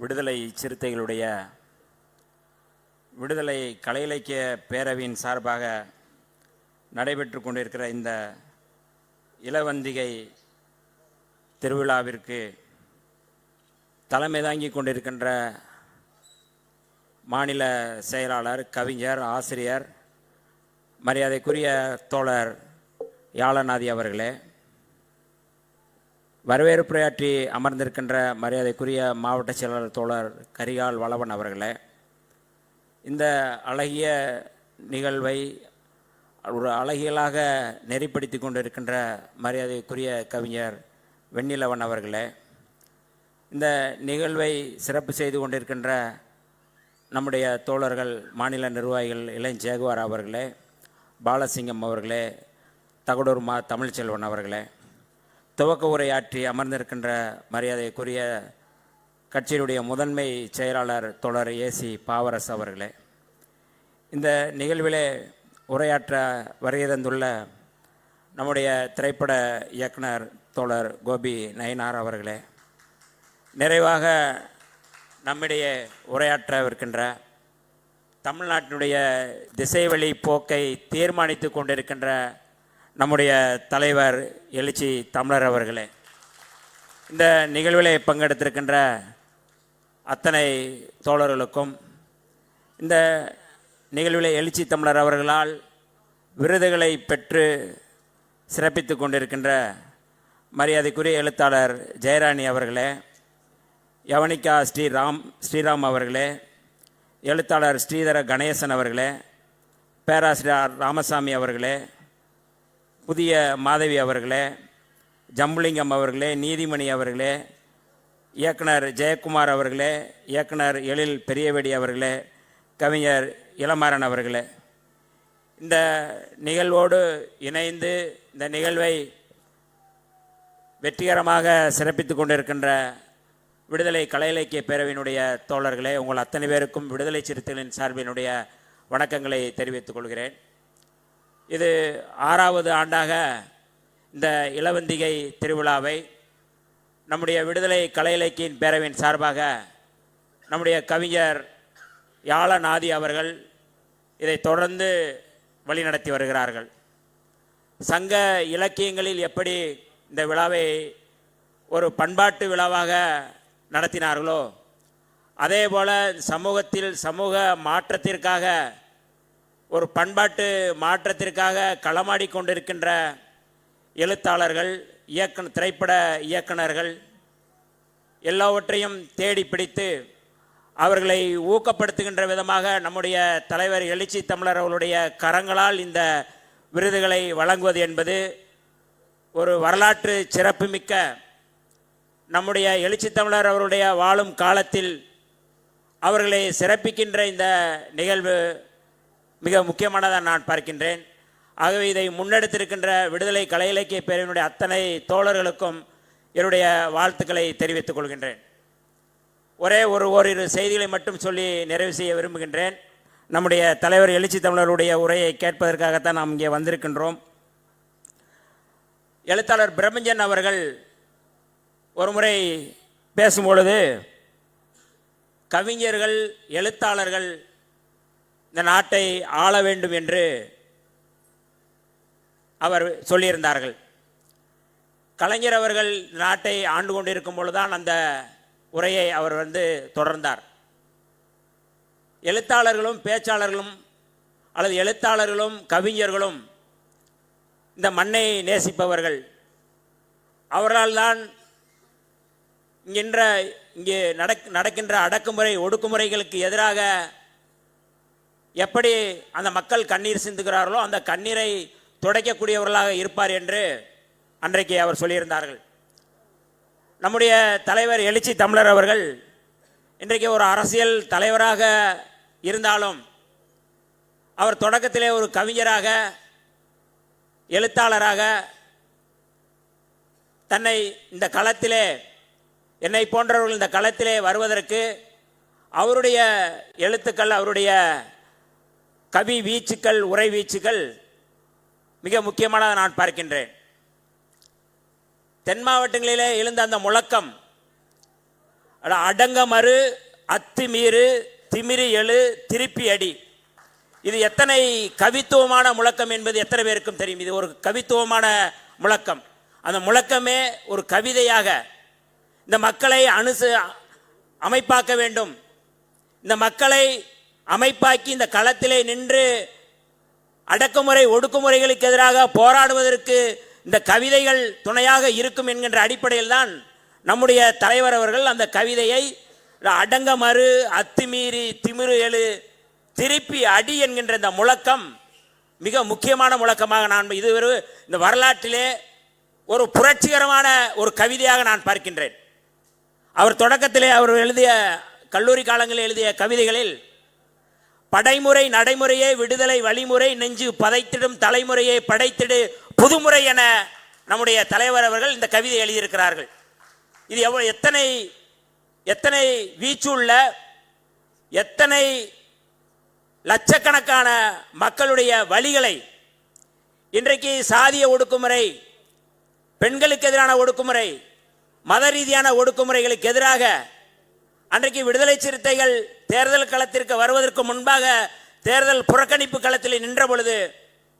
விடுதலை சிறுத்தைகளுடைய விடுதலை கலை இலக்கிய பேரவையின் சார்பாக நடைபெற்று கொண்டிருக்கிற இந்த இளவந்திகை திருவிழாவிற்கு தலைமை தாங்கி கொண்டிருக்கின்ற மாநில செயலாளர் கவிஞர் ஆசிரியர் மரியாதைக்குரிய தோழர் யாழநாதி அவர்களே வரவேற்புரையாற்றி அமர்ந்திருக்கின்ற மரியாதைக்குரிய மாவட்ட செயலாளர் தோழர் கரிகால் வளவன் அவர்களே இந்த அழகிய நிகழ்வை ஒரு அழகியலாக நெறிப்படுத்தி கொண்டிருக்கின்ற மரியாதைக்குரிய கவிஞர் வெண்ணிலவன் அவர்களே இந்த நிகழ்வை சிறப்பு செய்து கொண்டிருக்கின்ற நம்முடைய தோழர்கள் மாநில நிர்வாகிகள் இளம் அவர்களே பாலசிங்கம் அவர்களே தகடூர் மா தமிழ்ச்செல்வன் அவர்களே துவக்க உரையாற்றி அமர்ந்திருக்கின்ற மரியாதைக்குரிய கட்சியினுடைய முதன்மை செயலாளர் தொடர் ஏசி பாவரஸ் அவர்களே இந்த நிகழ்விலே உரையாற்ற வருகை தந்துள்ள நம்முடைய திரைப்பட இயக்குனர் தோழர் கோபி நயனார் அவர்களே நிறைவாக நம்மிடையே உரையாற்றவிருக்கின்ற தமிழ்நாட்டினுடைய திசைவழி போக்கை தீர்மானித்து கொண்டிருக்கின்ற நம்முடைய தலைவர் எழுச்சி தமிழர் அவர்களே இந்த நிகழ்விலே பங்கெடுத்திருக்கின்ற அத்தனை தோழர்களுக்கும் இந்த நிகழ்வில் எழுச்சி தமிழர் அவர்களால் விருதுகளை பெற்று சிறப்பித்து கொண்டிருக்கின்ற மரியாதைக்குரிய எழுத்தாளர் ஜெயராணி அவர்களே யவனிகா ஸ்ரீராம் ஸ்ரீராம் அவர்களே எழுத்தாளர் ஸ்ரீதர கணேசன் அவர்களே பேராசிரியர் ராமசாமி அவர்களே புதிய மாதவி அவர்களே ஜம்புலிங்கம் அவர்களே நீதிமணி அவர்களே இயக்குனர் ஜெயக்குமார் அவர்களே இயக்குனர் எழில் பெரியவேடி அவர்களே கவிஞர் இளமாறன் அவர்களே. இந்த நிகழ்வோடு இணைந்து இந்த நிகழ்வை வெற்றிகரமாக சிறப்பித்து கொண்டிருக்கின்ற விடுதலை கலை இலக்கிய பேரவையினுடைய தோழர்களே உங்கள் அத்தனை பேருக்கும் விடுதலை சிறுத்தைகளின் சார்பினுடைய வணக்கங்களை தெரிவித்துக் கொள்கிறேன். இது ஆறாவது ஆண்டாக இந்த இளவந்திகை திருவிழாவை நம்முடைய விடுதலை கலை இலக்கியின் பேரவையின் சார்பாக நம்முடைய கவிஞர் யாழநாதி அவர்கள் இதை தொடர்ந்து வழிநடத்தி வருகிறார்கள். சங்க இலக்கியங்களில் எப்படி இந்த விழாவை ஒரு பண்பாட்டு விழாவாக நடத்தினார்களோ அதே போல் சமூகத்தில் சமூக மாற்றத்திற்காக ஒரு பண்பாட்டு மாற்றத்திற்காக களமாடி கொண்டிருக்கின்ற எழுத்தாளர்கள் இயக்க திரைப்பட இயக்குனர்கள் எல்லாவற்றையும் தேடி பிடித்து அவர்களை ஊக்கப்படுத்துகின்ற விதமாக நம்முடைய தலைவர் எழுச்சி தமிழர் அவர்களுடைய கரங்களால் இந்த விருதுகளை வழங்குவது என்பது ஒரு வரலாற்று சிறப்புமிக்க நம்முடைய எழுச்சி தமிழர் அவருடைய வாழும் காலத்தில் அவர்களை சிறப்பிக்கின்ற இந்த நிகழ்வு. மிக முக்கியமானதாக நான் பார்க்கின்றேன். ஆகவே இதை முன்னெடுத்திருக்கின்ற விடுதலை கலை இலக்கிய பேரவையினுடைய அத்தனை தோழர்களுக்கும் என்னுடைய வாழ்த்துக்களை தெரிவித்துக் கொள்கின்றேன். ஒரே ஒரு ஓரிரு செய்திகளை மட்டும் சொல்லி நிறைவு செய்ய விரும்புகின்றேன். நம்முடைய தலைவர் எழுச்சி தமிழருடைய உரையை கேட்பதற்காகத்தான் நாம் இங்கே வந்திருக்கின்றோம். எழுத்தாளர் பிரபஞ்சன் அவர்கள் ஒரு முறை பேசும்பொழுது கவிஞர்கள் எழுத்தாளர்கள் இந்த நாட்டை ஆள வேண்டும் என்று அவர் சொல்லியிருந்தார்கள். கலைஞர் அவர்கள் நாட்டை ஆண்டு கொண்டிருக்கும் பொழுதுதான் அந்த உரையை அவர் வந்து தொடர்ந்தார். எழுத்தாளர்களும் பேச்சாளர்களும் அல்லது எழுத்தாளர்களும் கவிஞர்களும் இந்த மண்ணை நேசிப்பவர்கள். அவரால் தான் இங்கின்ற இங்கே நடக் நடக்கின்ற அடக்குமுறை ஒடுக்குமுறைகளுக்கு எதிராக எப்படி அந்த மக்கள் கண்ணீர் சிந்துகிறார்களோ அந்த கண்ணீரை துடைக்கக்கூடியவர்களாக இருப்பார் என்று அன்றைக்கு அவர் சொல்லியிருந்தார்கள். நம்முடைய தலைவர் எழுச்சி தமிழர் அவர்கள் இன்றைக்கு ஒரு அரசியல் தலைவராக இருந்தாலும் அவர் தொடக்கத்திலே ஒரு கவிஞராக எழுத்தாளராக தன்னை இந்த களத்திலே என்னை போன்றவர்கள் இந்த களத்திலே வருவதற்கு அவருடைய எழுத்துக்கள் அவருடைய கவி வீச்சுக்கள் உரை வீச்சுக்கள் மிக முக்கியமானதை நான் பார்க்கின்றேன். தென் மாவட்டங்களிலே எழுந்த அந்த முழக்கம் அடங்க அடங்கமறு அத்துமீறு திமிரி எழு திருப்பி அடி. இது எத்தனை கவித்துவமான முழக்கம் என்பது எத்தனை பேருக்கும் தெரியும். இது ஒரு கவித்துவமான முழக்கம். அந்த முழக்கமே ஒரு கவிதையாக இந்த மக்களை அணுசு அமைப்பாக்க வேண்டும். இந்த மக்களை அமைப்பாக்கி இந்த களத்திலே நின்று அடக்குமுறை ஒடுக்குமுறைகளுக்கு எதிராக போராடுவதற்கு இந்த கவிதைகள் துணையாக இருக்கும் என்கின்ற அடிப்படையில் தான் நம்முடைய தலைவர் அவர்கள் அந்த கவிதையை அடங்கமறு அத்துமீறி திமிரு எழு திருப்பி அடி என்கின்ற இந்த முழக்கம் மிக முக்கியமான முழக்கமாக நான் இது ஒரு இந்த வரலாற்றிலே ஒரு புரட்சிகரமான ஒரு கவிதையாக நான் பார்க்கின்றேன். அவர் தொடக்கத்திலே அவர் எழுதிய கல்லூரி காலங்களில் எழுதிய கவிதைகளில் படைமுறை நடைமுறையே விடுதலை வழிமுறை நெஞ்சு பதைத்திடும் தலைமுறையை படைத்திடு புதுமுறை என நம்முடைய தலைவர் அவர்கள் இந்த கவிதை எழுதியிருக்கிறார்கள். இது எவ்வளோ எத்தனை எத்தனை வீச்சுள்ள எத்தனை லட்சக்கணக்கான மக்களுடைய வழிகளை இன்றைக்கு சாதிய ஒடுக்குமுறை பெண்களுக்கு எதிரான ஒடுக்குமுறை மத ரீதியான ஒடுக்குமுறைகளுக்கு எதிராக அன்றைக்கு விடுதலை சிறுத்தைகள் தேர்தல் களத்திற்கு வருவதற்கு முன்பாக தேர்தல் புறக்கணிப்பு களத்தில் நின்ற பொழுது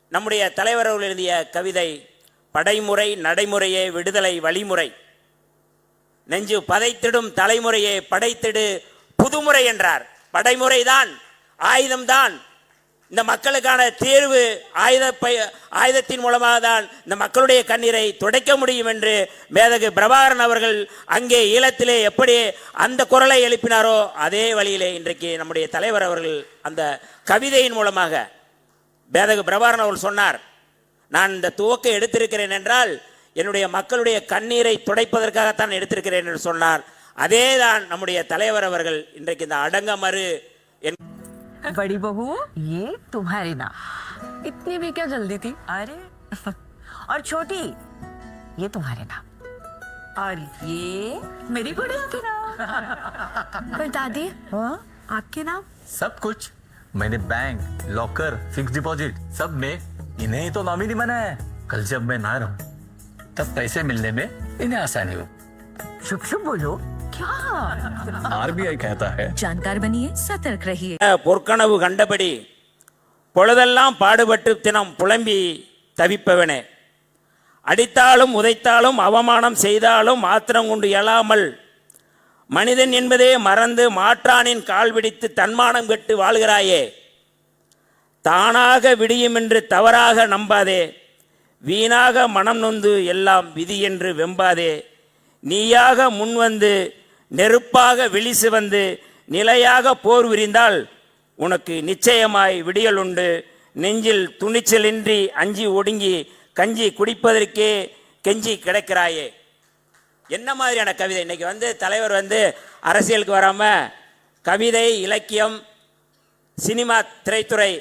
நம்முடைய தலைவர் அவர்கள் எழுதிய கவிதை படைமுறை நடைமுறையே விடுதலை வழிமுறை. நெஞ்சு பதைத்திடும் தலைமுறையே படைத்திடு புதுமுறை என்றார். படைமுறைதான் ஆயுதம்தான் இந்த மக்களுக்கான தேர்வு ஆயுத பய ஆயுதத்தின் மூலமாக தான் இந்த மக்களுடைய கண்ணீரை துடைக்க முடியும் என்று மேதகு பிரபாகரன் அவர்கள் அங்கே ஈழத்திலே எப்படி அந்த குரலை எழுப்பினாரோ அதே வழியிலே இன்றைக்கு நம்முடைய தலைவர் அவர்கள் அந்த கவிதையின் மூலமாக மேதகு பிரபாகரன் அவர்கள் சொன்னார். நான் இந்த துவக்கை எடுத்திருக்கிறேன் என்றால் என்னுடைய மக்களுடைய கண்ணீரை துடைப்பதற்காகத்தான் எடுத்திருக்கிறேன் என்று சொன்னார். அதே தான் நம்முடைய தலைவர் அவர்கள் இன்றைக்கு இந்த அடங்கமறு बड़ी बहू ये तुम्हारे नाम। इतनी भी क्या जल्दी थी? अरे और छोटी ये तुम्हारे नाम। और ये मेरी गुड़िया के नाम। पर दादी हाँ? आपके नाम? सब कुछ। मैंने बैंक लॉकर फिक्स डिपॉजिट सब में। इन्हें ही तो नॉमिनी बनाया है। कल जब मैं ना रहूँ तब पैसे मिलने में इन्हें आसानी हो। शुभ शुभ बोलो। आरबीआई कहता है जानकार बनिए सतर्क रहिए பொற்கனவு கண்டபடி பொழுதெல்லாம் பாடுபட்டு தினம் புலம்பி தவிப்பவனே அடித்தாலும் உதைத்தாலும் அவமானம் செய்தாலும் ஆத்திரம் கொண்டு எழாமல் மனிதன் என்பதே மறந்து மாற்றானின் கால் பிடித்து தன்மானம் கெட்டு வாழ்கிறாயே தானாக விடியும் என்று தவறாக நம்பாதே வீணாக மனம் நொந்து எல்லாம் விதி என்று வெம்பாதே நீயாக முன்வந்து நெருப்பாக விழிசு வந்து நிலையாக போர் விரிந்தால் உனக்கு நிச்சயமாய் விடியல் உண்டு. நெஞ்சில் துணிச்சலின்றி அஞ்சி ஒடுங்கி கஞ்சி குடிப்பதற்கே கெஞ்சி கிடைக்கிறாயே. என்ன மாதிரியான கவிதை? இன்னைக்கு வந்து தலைவர் வந்து அரசியலுக்கு வராமல் கவிதை இலக்கியம் சினிமா திரைத்துறை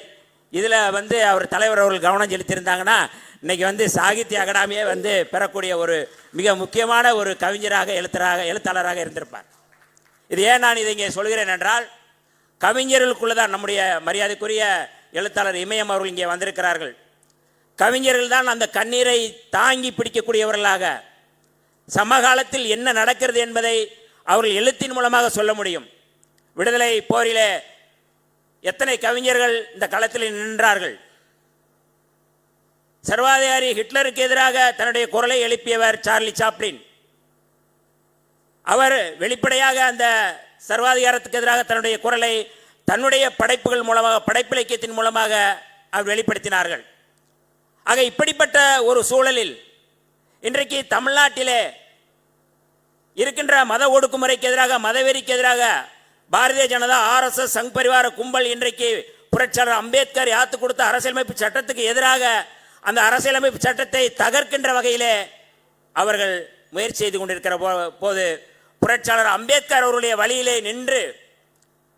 இதில் வந்து அவர் தலைவர் அவர்கள் கவனம் செலுத்தியிருந்தாங்கன்னா இன்றைக்கி வந்து சாகித்ய அகாடமியே வந்து பெறக்கூடிய ஒரு மிக முக்கியமான ஒரு கவிஞராக எழுத்தராக எழுத்தாளராக இருந்திருப்பார். இது ஏன் நான் இதை இங்கே சொல்கிறேன் என்றால் கவிஞர்களுக்குள்ள தான் நம்முடைய மரியாதைக்குரிய எழுத்தாளர் இமயம் அவர்கள் இங்கே வந்திருக்கிறார்கள். கவிஞர்கள் தான் அந்த கண்ணீரை தாங்கி பிடிக்கக்கூடியவர்களாக சமகாலத்தில் என்ன நடக்கிறது என்பதை அவர்கள் எழுத்தின் மூலமாக சொல்ல முடியும். விடுதலை போரிலே எத்தனை கவிஞர்கள் இந்த களத்தில் நின்றார்கள்? சர்வாதிகாரி ஹிட்லருக்கு எதிராக தன்னுடைய குரலை எழுப்பியவர் சார்லி சாப்ளின். அவர் வெளிப்படையாக அந்த சர்வாதிகாரத்துக்கு எதிராக தன்னுடைய குரலை தன்னுடைய படைப்புகள் மூலமாக படைப்பிலக்கியத்தின் மூலமாக அவர் வெளிப்படுத்தினார்கள். ஆக இப்படிப்பட்ட ஒரு சூழலில் இன்றைக்கு தமிழ்நாட்டிலே இருக்கின்ற மத ஒடுக்குமுறைக்கு எதிராக மதவெறிக்கு எதிராக பாரதிய ஜனதா ஆர்எஸ்எஸ் சங் பரிவார கும்பல் இன்றைக்கு புரட்சியாளர் அம்பேத்கர் யாத்து கொடுத்த அரசியலமைப்பு சட்டத்துக்கு எதிராக அந்த அரசியலமைப்பு சட்டத்தை தகர்க்கின்ற வகையிலே அவர்கள் முயற்சி செய்து கொண்டிருக்கிற போது புரட்சியாளர் அம்பேத்கர் அவருடைய வழியிலே நின்று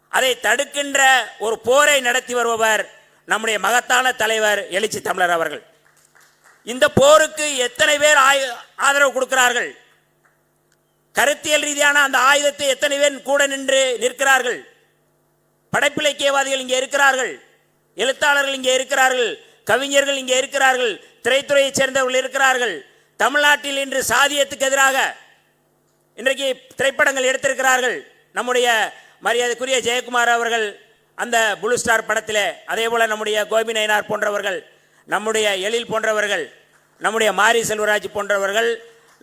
அதை தடுக்கின்ற ஒரு போரை நடத்தி வருபவர் நம்முடைய மகத்தான தலைவர் எழுச்சி தமிழர் அவர்கள். இந்த போருக்கு எத்தனை பேர் ஆயு- ஆதரவு கொடுக்கிறார்கள்? கருத்தியல் ரீதியான அந்த ஆயுதத்தை எத்தனை பேர் கூட நின்று நிற்கிறார்கள்? படைப்பிலக்கியவாதிகள் இங்கே இருக்கிறார்கள்? எழுத்தாளர்கள் இங்கே இருக்கிறார்கள்? கவிஞர்கள் இங்கே இருக்கிறார்கள் திரைத்துறையைச் சேர்ந்தவர்கள் இருக்கிறார்கள். தமிழ்நாட்டில் இன்று சாதியத்துக்கு எதிராக இன்றைக்கு திரைப்படங்கள் எடுத்திருக்கிறார்கள். நம்முடைய மரியாதைக்குரிய ஜெயக்குமார் அவர்கள் அந்த புளு ஸ்டார் படத்தில் அதே போல் நம்முடைய கோபி நயனார் போன்றவர்கள் நம்முடைய எழில் போன்றவர்கள் நம்முடைய மாரி செல்வராஜ் போன்றவர்கள்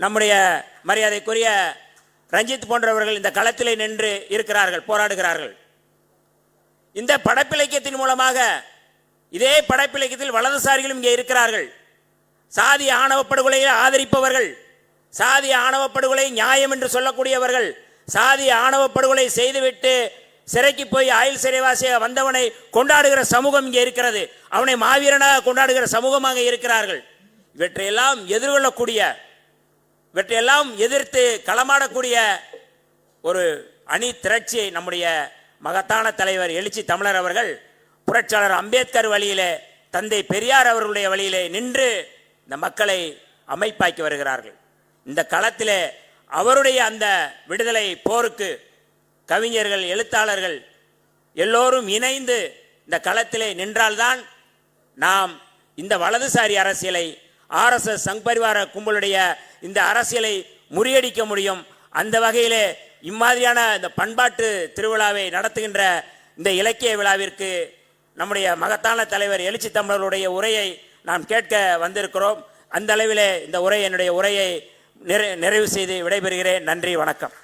நம்முடைய மரியாதைக்குரிய ரஞ்சித் போன்றவர்கள் இந்த களத்திலே நின்று இருக்கிறார்கள் போராடுகிறார்கள். இந்த படப்பிலக்கியத்தின் மூலமாக இதே படைப்பிலக்கியத்தில் வலதுசாரிகளும் இங்கே இருக்கிறார்கள். சாதி ஆணவ படுகொலையை ஆதரிப்பவர்கள் சாதி ஆணவ படுகொலை நியாயம் என்று சொல்லக்கூடியவர்கள் சாதி ஆணவ படுகொலை செய்துவிட்டு சிறைக்கு போய் ஆயுள் சிறைவாசியாக வந்தவனை கொண்டாடுகிற சமூகம் இங்கே இருக்கிறது. அவனை மாவீரனாக கொண்டாடுகிற சமூகமாக இருக்கிறார்கள். இவற்றையெல்லாம் எதிர்கொள்ளக்கூடிய இவற்றையெல்லாம் எதிர்த்து களமாடக்கூடிய ஒரு அணி திரட்சியை நம்முடைய மகத்தான தலைவர் எழுச்சி தமிழர் அவர்கள் புரட்சியாளர் அம்பேத்கர் வழியிலே தந்தை பெரியார் அவர்களுடைய வழியிலே நின்று இந்த மக்களை அமைப்பாக்கி வருகிறார்கள். இந்த களத்திலே அவருடைய அந்த விடுதலை போருக்கு கவிஞர்கள் எழுத்தாளர்கள் எல்லோரும் இணைந்து இந்த களத்திலே நின்றால்தான் நாம் இந்த வலதுசாரி அரசியலை ஆர்எஸ்எஸ் சங் பரிவார கும்பலுடைய இந்த அரசியலை முறியடிக்க முடியும். அந்த வகையிலே இம்மாதிரியான இந்த பண்பாட்டு திருவிழாவை நடத்துகின்ற இந்த இலக்கிய விழாவிற்கு நம்முடைய மகத்தான தலைவர் எழுச்சி தமிழருடைய உரையை நாம் கேட்க வந்திருக்கிறோம். அந்த அளவிலே இந்த உரை என்னுடைய உரையை நிறை நிறைவு செய்து விடைபெறுகிறேன். நன்றி வணக்கம்.